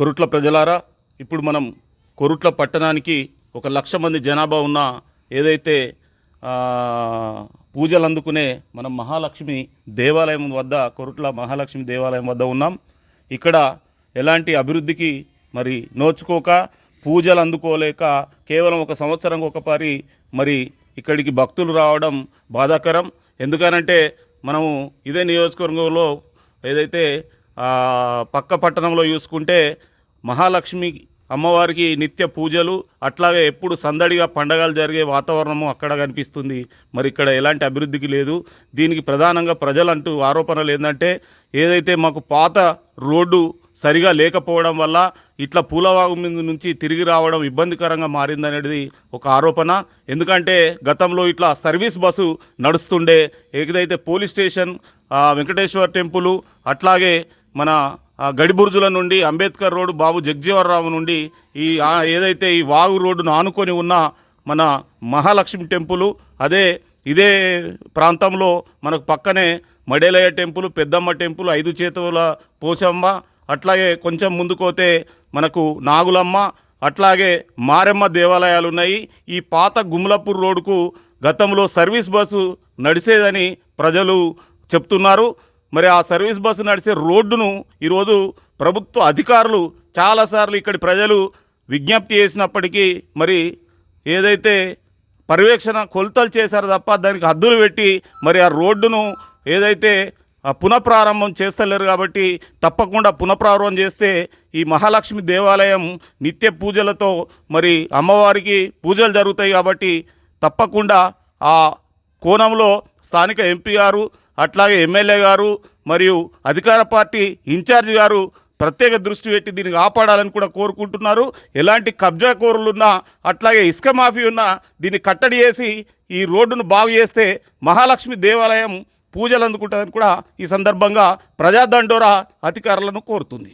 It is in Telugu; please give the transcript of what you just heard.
కొరుట్ల ప్రజలారా ఇప్పుడు మనం కొరుట్ల పట్టణానికి ఒక లక్ష మంది జనాభా ఉన్న ఏదైతే పూజలు అందుకునే మనం మహాలక్ష్మి దేవాలయం వద్ద కొరుట్ల మహాలక్ష్మి దేవాలయం వద్ద ఉన్నాం. ఇక్కడ ఎలాంటి అభివృద్ధికి మరి నోచుకోక పూజలు అందుకోలేక కేవలం ఒక సంవత్సరం ఒకపారి మరి ఇక్కడికి భక్తులు రావడం బాధాకరం. ఎందుకనంటే మనము ఇదే నియోజకవర్గంలో ఏదైతే పక్క పట్టణంలో చూసుకుంటే మహాలక్ష్మి అమ్మవారికి నిత్య పూజలు అట్లాగే ఎప్పుడు సందడిగా పండగలు జరిగే వాతావరణము అక్కడ కనిపిస్తుంది. మరి ఇక్కడ ఎలాంటి అభివృద్ధికి లేదు. దీనికి ప్రధానంగా ప్రజలంటూ ఆరోపణలు ఏంటంటే ఏదైతే మాకు పాత రోడ్డు సరిగా లేకపోవడం వల్ల ఇట్లా పూలవాగు మీద నుంచి తిరిగి రావడం ఇబ్బందికరంగా మారిందనేది ఒక ఆరోపణ. ఎందుకంటే గతంలో ఇట్లా సర్వీస్ బస్సు నడుస్తుండే ఏదైతే పోలీస్ స్టేషన్ వెంకటేశ్వర టెంపుల్ అట్లాగే మన గడిబుర్జుల నుండి అంబేద్కర్ రోడ్డు బాబు జగ్జీవనరావు నుండి ఈ ఏదైతే ఈ వాగు రోడ్డును ఆనుకొని ఉన్న మన మహాలక్ష్మి టెంపుల్ అదే ఇదే ప్రాంతంలో మనకు పక్కనే మడేలయ్య టెంపుల్ పెద్దమ్మ టెంపుల్ ఐదు చేతుల పోచమ్మ అట్లాగే కొంచెం ముందుకోతే మనకు నాగులమ్మ అట్లాగే మారెమ్మ దేవాలయాలు ఉన్నాయి ఈ పాత గుమ్లపూర్ రోడ్డుకు గతంలో సర్వీస్ బస్సు నడిచేదని ప్రజలు చెప్తున్నారు. మరి ఆ సర్వీస్ బస్సు నడిచే రోడ్డును ఈరోజు ప్రభుత్వ అధికారులు చాలాసార్లు ఇక్కడి ప్రజలు విజ్ఞప్తి చేసినప్పటికీ మరి ఏదైతే పర్యవేక్షణ కొలతలు చేశారు తప్ప దానికి హద్దులు పెట్టి మరి ఆ రోడ్డును ఏదైతే ఆ పునఃప్రారంభం చేస్తలేరు కాబట్టి తప్పకుండా పునఃప్రారంభం చేస్తే ఈ మహాలక్ష్మి దేవాలయం నిత్య పూజలతో మరి అమ్మవారికి పూజలు జరుగుతాయి కాబట్టి తప్పకుండా ఆ కోణంలో స్థానిక ఎంపీ గారు అట్లాగే ఎమ్మెల్యే గారు మరియు అధికార పార్టీ ఇన్ఛార్జ్ గారు ప్రత్యేక దృష్టి పెట్టి దీన్ని కాపాడాలని కూడా కోరుకుంటున్నారు. ఎలాంటి కబ్జా కోరులున్నా అట్లాగే ఇసుక మాఫీ ఉన్నా దీన్ని కట్టడి చేసి ఈ రోడ్డును బాగు చేస్తే మహాలక్ష్మి దేవాలయం పూజలు అందుకుంటుందని కూడా ఈ సందర్భంగా ప్రజాదండోరా అధికారులను కోరుతుంది.